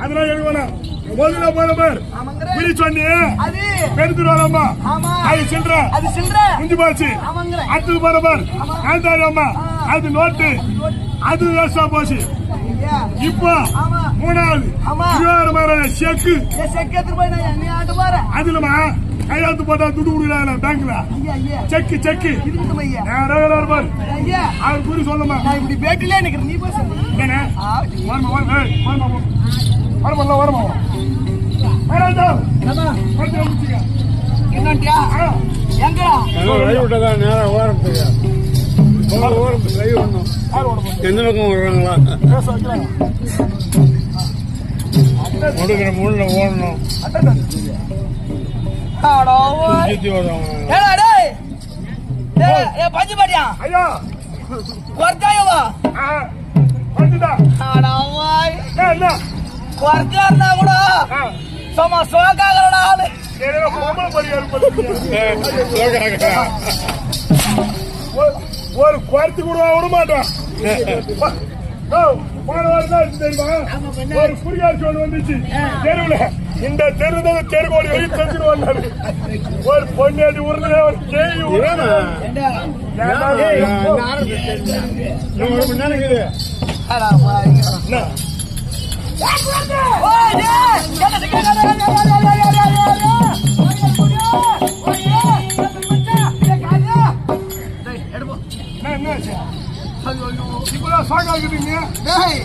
அதெல்லாம் வேணாம். முதல்ல போற பார் ஆமாங்கிற. புரி சொன்னி அது சில்லற முஞ்சி போச்சு. அடுத்தது போற பார் காந்தாரி அம்மா அது நோட்டு அது வேஸ்டா போச்சு இப்போ. மூணாவது. இருபதாயிரம் செக்கு அதுலமா கையெழுத்து போட்டா துட்டு கொடுக்குறாங்க பேங்க்ல. ஐயா ஐயா. செக்கு செக்கு. இருக்கட்டும் ஐயா. நேரம் இருப்பார். அவர் குறி சொல்லுமா? நான் இப்படி பேட்டிலே நிக்கிறேன். நீ போய் என்ன வரமா வரமா வரமா வரமா. வரமா எந்த பக்கம் வர்றாங்களா கொடுக்குற முள்ள ஓடணும். பஞ்சு பாட்டியா? ஐயா. குறைச்சா இருந்தா கூட ஆ, சும்மா சோக்காகலடா ஒரு- ஒரு குறைத்து கூட விட இது தெரியுமா? ஒரு குறியாட்சி ஒண்ணு வந்துச்சு. தெருவுல. இந்த தெரு தான் தெரு கோடி வரைக்கும் தெரிஞ்சிருவாங்க ஒரு பொண்ணாடி உருளையா ஒரு டேய் என்ன சிக்கன டேய்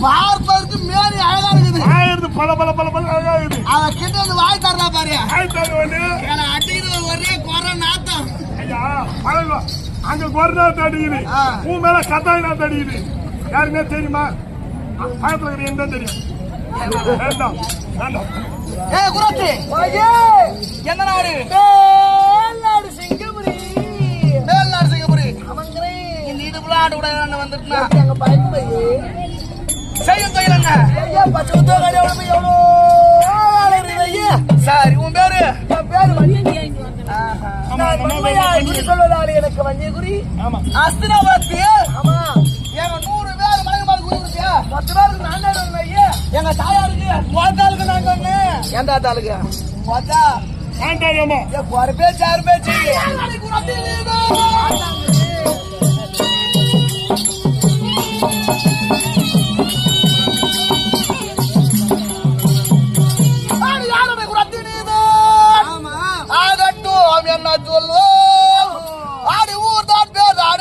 பார்ப்பதற்கு மேரி அழகா இருக்குது ஆயிரத்து பல பல பல பல ஆகுது அவன் கிட்ட வந்து வாய் தரா பாரு ஆயிரத்தாங்க வந்து. ஏன்னா அடிக்கிறது ஒரே குறை நாத்தம். ஐயா பழங்க அங்க கொரோனா தடிக்குது. ஆ. உன் மேல கத்தாயினா தடிக்குது. யாருமே தெரியுமா? பயத்துல இருக்கிற எங்க தெரியும்? வேண்டாம் வேண்டாம். ஏ குரத்தி எந்த நாடு? மேல்நாடு சிங்கபுரி மேல்நாடு சிங்கபுரி இந்த இடுப்புல ஆண்டு கூட வந்துட்டுனா. எங்க பயன் போய் செய்யும் தொழில் என்ன பச்சை உத்தோகாரி எவ்வளவு எவ்வளோ சரி உன் பேரு? பேரு சொல்வதால் எனக்கு வஞ்சிய குறி ஆமா. எங்க நூறு பேர் மலைக்கு மேல பத்து பேருக்கு நான் எங்க தாயாருக்கு? மொத்தாளுக்கு நாங்க ஒண்ணு. எந்த தாளுக்கு மொத்தா வேண்டாம் அம்மா. ஏ ஒரு பேச்சு ஆறு பேச்சு না চলবো